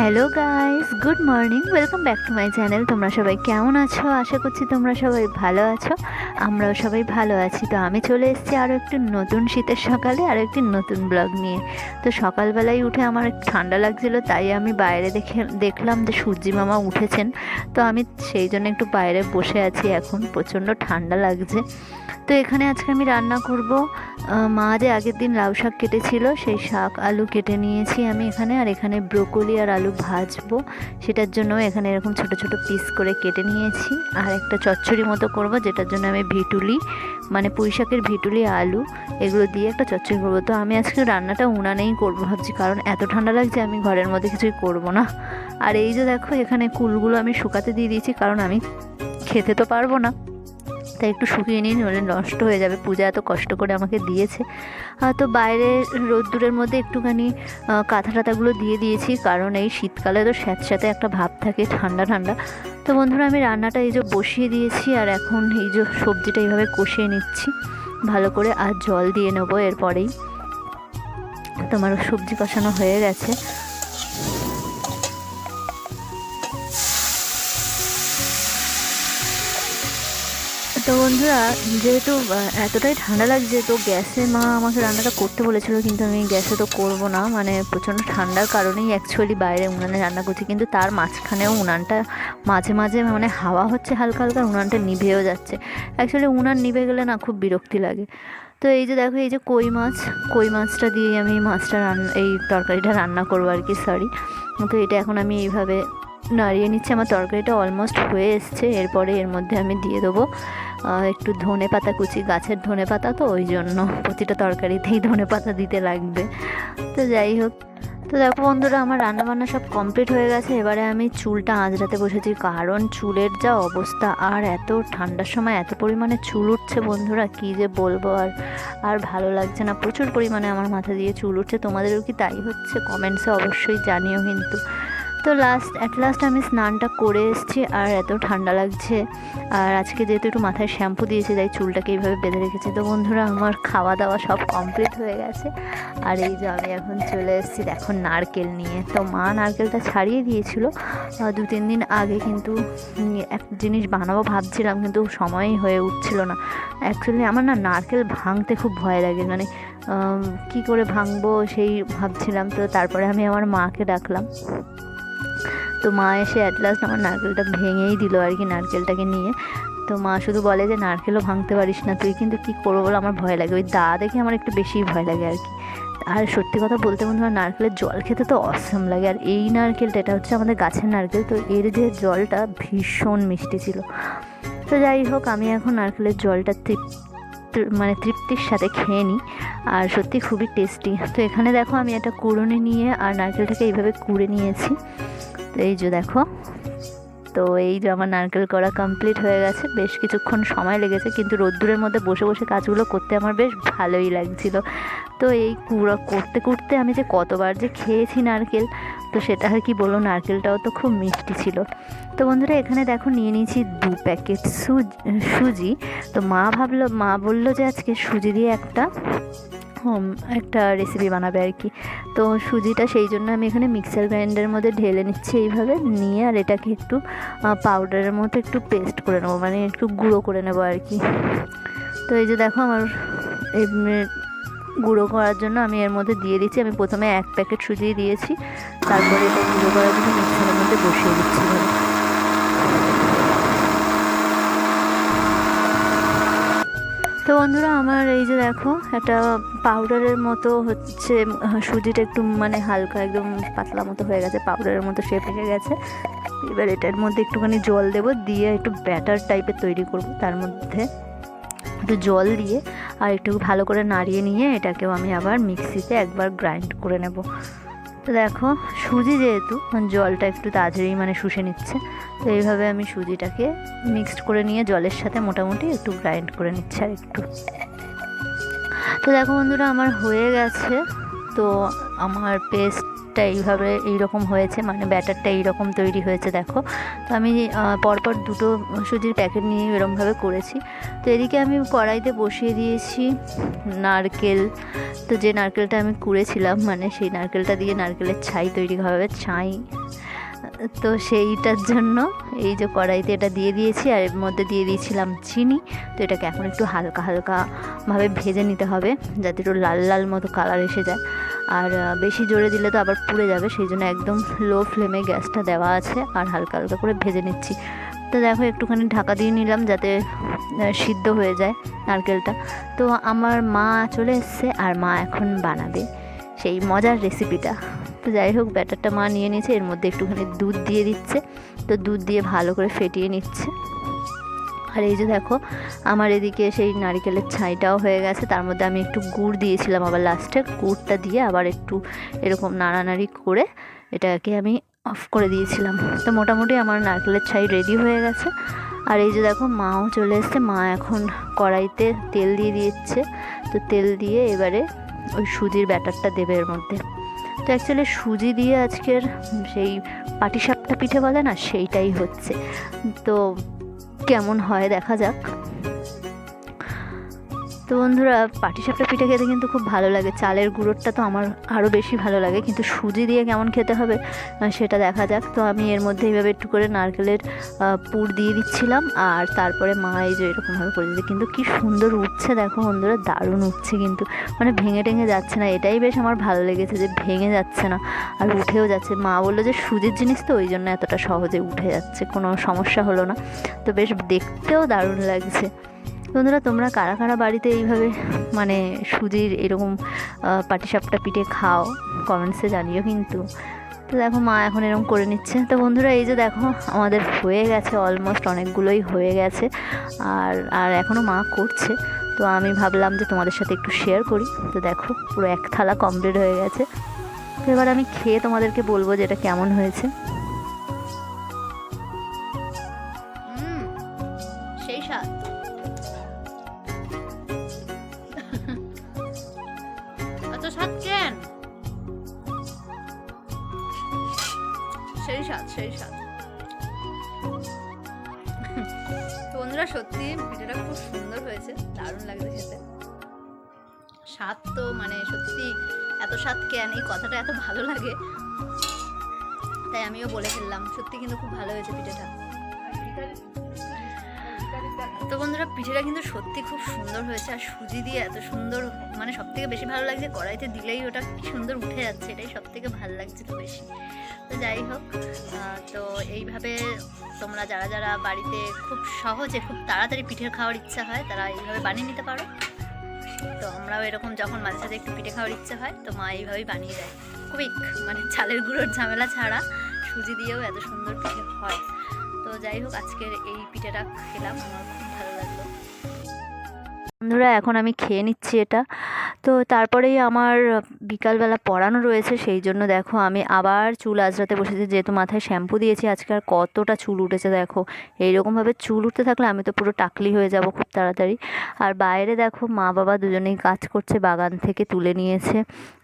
Hello guys good morning welcome back to my channel তোমরা সবাই কেমন আছো? আশা করছি তোমরা সবাই ভালো আছো। আমরাও সবাই ভালো আছি। তো আমি চলে এসেছি আরও একটি নতুন শীতের সকালে আরও একটি নতুন ব্লগ নিয়ে। তো সকালবেলায় উঠে আমার ঠান্ডা লাগছিল, তাই আমি বাইরে দেখে, দেখলাম যে সূর্যি মামা উঠেছেন। তো আমি সেই জন্য একটু বাইরে বসে আছি এখন। প্রচণ্ড ঠান্ডা লাগছে। তো এখানে আজকে আমি রান্না করব। মা যে আগের দিন লাউ শাক কেটেছিল, সেই শাক আলু কেটে নিয়েছি আমি এখানে। আর এখানে ব্রোকলি আর আলু ভাজবো। সেটার জন্য এখানে এরকম ছোট ছোট পিস করে কেটে নিয়েছি। আর একটা চচ্চড়ি মতো করব, যেটার জন্য আমি ভিটুলি মানে পুঁই শাকের ভিটুলি, আলু এগুলো দিয়ে একটা চচ্চড়ি করব। তো আমি আজকে রান্নাটা উনানেই করব ভাবছি, কারণ এত ঠান্ডা লাগছে আমি ঘরের মধ্যে কিছুই করব না। আর এই যে দেখো, এখানে কুলগুলো আমি শুকাতে দিয়ে দিয়েছি, কারণ আমি খেতে তো পারব না। তাই একটু শুকিয়ে নিই নইলে নষ্ট হয়ে যাবে। পূজা এত কষ্ট করে আমাকে দিয়েছে। তো বাইরে রোদ্দুরের মধ্যে একটুখানি কাঁথা টাথাগুলো দিয়ে দিয়েছি, কারণ এই শীতকালে তো স্যাঁতস্যাঁতে একটা ভাব থাকে, ঠান্ডা ঠান্ডা। তো বন্ধুরা, আমি রান্নাটা এই যে বসিয়ে দিয়েছি, আর এখন এই যে সবজিটা এইভাবে কষিয়ে নিচ্ছি। ভালো করে আর জল দিয়ে নেব এরপরেই। তোমার সবজি কষানো হয়ে গেছে। তো বন্ধুরা, যেহেতু এতটাই ঠান্ডা লাগছে, তো গ্যাসে মা আমাকে রান্নাটা করতে বলেছিল, কিন্তু আমি গ্যাসে তো করব না। মানে প্রচণ্ড ঠান্ডার কারণেই অ্যাকচুয়ালি বাইরে উনানে রান্না করছি, কিন্তু তার মাঝখানেও উনানটা মাঝে মাঝে মানে হাওয়া হচ্ছে হালকা হালকা, উনানটা নিভেও যাচ্ছে। অ্যাকচুয়ালি উনান নিভে গেলে না খুব বিরক্তি লাগে। তো এই যে দেখো, এই যে কই মাছ, কই মাছটা দিয়ে আমি মাছটা রান্না এই তরকারিটা রান্না করব আর কি সরি তো এটা এখন আমি এইভাবে নাড়িয়ে নিচ্ছি, আমার তরকারিটা অলমোস্ট হয়ে এসছে, এরপরে এর মধ্যে আমি দিয়ে দেবো একটু ধনে পাতা কুচি, গাছের ধনে পাতা তো, ওই জন্য প্রতিটা তরকারিতেই ধনে পাতা দিতে লাগবে। তো যাই হোক, তো দেখো বন্ধুরা, আমার রান্নাবান্না সব কমপ্লিট হয়ে গেছে। এবারে আমি চুলটা আঁচড়াতে বসেছি, কারণ চুলের যা অবস্থা, আর এত ঠান্ডার সময় এত পরিমাণে চুল উঠছে বন্ধুরা, কী যে বলব, আর আর ভালো লাগছে না। প্রচুর পরিমাণে আমার মাথা দিয়ে চুল উঠছে, তোমাদেরও কি তাই হচ্ছে? কমেন্টসে অবশ্যই জানিও কিন্তু। তো লাস্ট অ্যাট লাস্ট আমি স্নানটা করে এসেছি, আর এত ঠান্ডা লাগছে। আর আজকে যেহেতু একটু মাথায় শ্যাম্পু দিয়েছি, তাই চুলটাকে এইভাবে বেঁধে রেখেছি। তো বন্ধুরা, আমার খাওয়া দাওয়া সব কমপ্লিট হয়ে গেছে। আর এই যে আমি এখন চলে এসেছি, দেখো নারকেল নিয়ে। তো মা নারকেলটা ছাড়িয়ে দিয়েছিল। দু তিন দিন আগে কিন্তু এক জিনিস বানাবো ভাবছিলাম, কিন্তু সময়ই হয়ে উঠছিল না। অ্যাকচুয়ালি আমার না নারকেল ভাঙতে খুব ভয় লাগে। মানে কি করে ভাঙবো সেই ভাবছিলাম। তো তারপরে আমি আমার মাকে ডাকলাম। তো মা এসে অ্যাট লাস্ট আমার নারকেলটা ভেঙেই দিল আর কি নারকেলটাকে নিয়ে। তো মা শুধু বলে যে, নারকেলও ভাঙতে পারিস না তুই, কিন্তু কী করব বলে, আমার ভয় লাগে। ওই দা দেখে আমার একটু বেশিই ভয় লাগে আর কি। আর সত্যি কথা বলতে বন্ধুরা নারকেলের জল খেতে তো অসম লাগে। আর এই নারকেলটা, এটা হচ্ছে আমাদের গাছের নারকেল, তো এর যে জলটা ভীষণ মিষ্টি ছিল। তো যাই হোক, আমি এখন নারকেলের জলটা মানে তৃপ্তির সাথে খেয়ে নিই। আর সত্যি খুবই টেস্টি তো এখানে দেখো, আমি একটা কুড়ুনি নিয়ে আর নারকেলটাকে এইভাবে কুড়ে নিয়েছি। এই যে দেখো। তো এই যে আমার নারকেল করা কমপ্লিট হয়ে গেছে। বেশ কিছুক্ষণ সময় লেগেছে, কিন্তু রোদ্দুরের মধ্যে বসে বসে কাজগুলো করতে আমার বেশ ভালোই লাগছিল। তো এই কুড়ো, করতে করতে আমি যে কতবার যে খেয়েছি নারকেল, তো সেটা আর কি বলব, নারকেলটাও তো খুব মিষ্টি ছিল। তো বন্ধুরা, এখানে দেখো নিয়ে নিয়েছি দু প্যাকেট সুজি। তো মা ভাবলো, মা বলল যে আজকে সুজি দিয়ে একটা একটা রেসিপি বানাবে আর কি। তো সুজিটা সেই জন্য আমি এখানে মিক্সার গ্রাইন্ডারের মধ্যে ঢেলে নিচ্ছি এইভাবে, নিয়ে আর এটাকে একটু পাউডারের মতো একটু পেস্ট করে নেব মানে একটু গুঁড়ো করে নেব আর কি। তো এই যে দেখো আমার গুঁড়ো করার জন্য আমি এর মধ্যে দিয়ে দিচ্ছি। আমি প্রথমে এক প্যাকেট সুজি দিয়েছি, তারপরে এটা গুঁড়ো করার জন্য মিক্সারের মধ্যে বসিয়ে দিচ্ছি এভাবে। তো বন্ধুরা, আমার এই যে দেখো, একটা পাউডারের মতো হচ্ছে, সুজিটা একটু মানে হালকা, একদম পাতলা মতো হয়ে গেছে পাউডারের মতো শেপ এসে গেছে। এবার এটার মধ্যে একটুখানি জল দেবো, দিয়ে একটু ব্যাটার টাইপের তৈরি করব, তার মধ্যে একটু জল দিয়ে, আর একটু ভালো করে নাড়িয়ে নিয়ে এটাকেও আমি আবার মিক্সিতে একবার গ্রাইন্ড করে নেব। তো দেখো, সুজি যেহেতু, জলটা একটু তাড়াতাড়ি মানে শুষে নিচ্ছে, তো এইভাবে আমি সুজিটাকে মিক্সড করে নিয়ে জলের সাথে মোটামুটি একটু গ্রাইন্ড করে নিচ্ছে আর একটু। তো দেখো বন্ধুরা, আমার হয়ে গেছে, তো আমার পেস্টটা এইভাবে এইরকম হয়েছে মানে ব্যাটারটা এইরকম তৈরি হয়েছে, দেখো। তো আমি পরপর দুটো সুজির প্যাকেট নিয়ে এরকমভাবে করেছি। তো এদিকে আমি কড়াইতে বসিয়ে দিয়েছি নারকেল। তো যে নারকেলটা আমি কুড়েছিলাম মানে সেই নারকেলটা দিয়ে নারকেলের ছাই তৈরি হবে, ছাই। তো সেইটার জন্য এই যে কড়াইতে এটা দিয়ে দিয়েছি, আর এর মধ্যে দিয়ে দিয়েছিলাম চিনি। তো এটাকে এখন একটু হালকা হালকাভাবে ভেজে নিতে হবে, যাতে একটু লাল লাল মতো কালার এসে যায়। আর বেশি জোরে দিলে তো আবার পুড়ে যাবে সেই জন্য একদম লো ফ্লেমে গ্যাসটা দেওয়া আছে আর হালকা হালকা করে ভেজে নিচ্ছি। তো দেখো একটুখানি ঢাকা দিয়ে নিলাম যাতে সিদ্ধ হয়ে যায় নারকেলটা। তো আমার মা চলে এসছে আর মা এখন বানাবে সেই মজার রেসিপিটা তো যাই হোক ব্যাটারটা মা নিয়ে নিয়েছে এর মধ্যে একটুখানি দুধ দিয়ে দিচ্ছে। তো দুধ দিয়ে ভালো করে ফেটিয়ে নিচ্ছে। আর এই যে দেখো, আমার এদিকে সেই নারিকেলের ছাইটাও হয়ে গেছে। তার মধ্যে আমি একটু গুড় দিয়েছিলাম আবার লাস্টে। গুড়টা দিয়ে আবার একটু এরকম নাড়ানাড়ি করে এটাকে আমি অফ করে দিয়েছিলাম। তো মোটামুটি আমার নারকেলের ছাই রেডি হয়ে গেছে। আর এই যে দেখো, মাও চলে এসছে। মা এখন কড়াইতে তেল দিয়ে দিচ্ছে তো তেল দিয়ে এবারে ওই সুজির ব্যাটারটা দেবে এর মধ্যে। তো অ্যাকচুয়ালি সুজি দিয়ে আজকের সেই পাটিসাপটা পিঠে বলে না, সেইটাই হচ্ছে। তো কেমন হয় দেখা যাক। তো বন্ধুরা পাটিসাপটা পিঠে খেতে কিন্তু খুব ভালো লাগে। চালের গুঁড়োটা তো আমার আরও বেশি ভালো লাগে, কিন্তু সুজি দিয়ে কেমন খেতে হবে সেটা দেখা যাক। তো আমি এর মধ্যে এইভাবে একটু করে নারকেলের পুর দিয়ে দিচ্ছিলাম, আর তারপরে মা এই যে এরকমভাবে করে দিচ্ছে কিন্তু কি সুন্দর উঠছে দেখো বন্ধুরা, দারুণ উঠছে কিন্তু। মানে ভেঙে টেঙে যাচ্ছে না, এটাই বেশ আমার ভালো লেগেছে যে ভেঙে যাচ্ছে না, আর উঠেও যাচ্ছে। মা বলল যে সুজির জিনিস তো, ওই জন্য এতটা সহজে উঠে যাচ্ছে, কোনো সমস্যা হলো না। তো বেশ দেখতেও দারুণ লাগছে। বন্ধুরা, তোমরা কারা কারা বাড়িতে এইভাবে মানে সুজির এরকম পাটিসাপটা পিঠে খাও কমেন্টসে জানিও কিন্তু। তো দেখো, মা এখন এরকম করে নিচ্ছে। তো বন্ধুরা, এই যে দেখো, আমাদের হয়ে গেছে অলমোস্ট অনেকগুলোই হয়ে গেছে। আর আর এখনও মা করছে। তো আমি ভাবলাম যে তোমাদের সাথে একটু শেয়ার করি। তো দেখো, পুরো এক থালা কমপ্লিট হয়ে গেছে। তো এবার আমি খেয়ে তোমাদেরকে বলব যে এটা কেমন হয়েছে। কেন সেই স্বাদ সেই স্বাদ বন্ধুরা, সত্যি পিঠাটা খুব সুন্দর হয়েছে, দারুণ লাগছে খেতে। স্বাদ তো মানে সত্যি এত স্বাদ কেন এই কথাটা এত ভালো লাগে। তাই আমিও বলে ফেললাম, সত্যি কিন্তু খুব ভালো হয়েছে পিঠাটা তো বন্ধুরা, পিঠেটা কিন্তু সত্যি খুব সুন্দর হয়েছে। আর সুজি দিয়ে এত সুন্দর মানে সব থেকে বেশি ভালো লাগছে, কড়াইতে দিলেই ওটা কি সুন্দর উঠে যাচ্ছে, এটাই সব থেকে ভালো লাগছে তো বেশি। তো যাই হোক তো এইভাবে তোমরা যারা যারা বাড়িতে খুব সহজে, খুব তাড়াতাড়ি পিঠের খাওয়ার ইচ্ছা হয়, তারা এইভাবে বানিয়ে নিতে পারো। তো আমরাও এরকম যখন মাঝে সাঝে একটু পিঠে খাওয়ার ইচ্ছে হয়, তো মা এইভাবেই বানিয়ে দেয়। খুবই মানে চালের গুঁড়োর ঝামেলা ছাড়া সুজি দিয়েও এত সুন্দর পিঠে হয়। তো যাই হোক, আজকের এই পিঠেটা খেলাম, আমার খুব ভালো লাগল। বন্ধুরা, এখন আমি খেয়ে নিচ্ছি এটা। তো তারপরেই আমার বিকালবেলা পড়ানো রয়েছে, সেই জন্য দেখো আমি আবার চুল আঁচড়াতে বসেছি, যেহেতু মাথায় শ্যাম্পু দিয়েছি, আজকে আর কতটা চুল উঠেছে দেখো। এইরকমভাবে চুল উঠতে থাকলে আমি তো পুরো টাকলি হয়ে যাব খুব তাড়াতাড়ি। আর বাইরে দেখো মা বাবা দুজনেই কাজ করছে, বাগান থেকে তুলে নিয়েছে।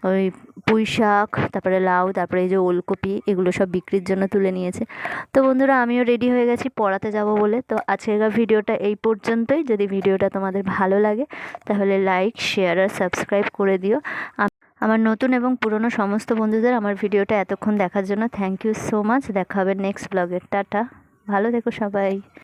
ওই পুঁই শাক তারপরে লাউ, তারপরে এই যে ওলকপি, এগুলো সব বিক্রির জন্য তুলে নিয়েছে। তো বন্ধুরা, আমিও রেডি হয়ে গেছি, পড়াতে যাব বলে। তো আজকের ভিডিওটা এই পর্যন্তই। যদি ভিডিওটা তোমাদের ভালো লাগে, তাহলে লাইক, শেয়ার আর সাবস্ক্রাইব করে দিও। আমার নতুন এবং পুরনো সমস্ত বন্ধুদের আমার ভিডিওটা এতক্ষণ দেখার জন্য থ্যাংক ইউ সো মাচ দেখা হবে নেক্সট ব্লগের টাটা। ভালো থেকো সবাই।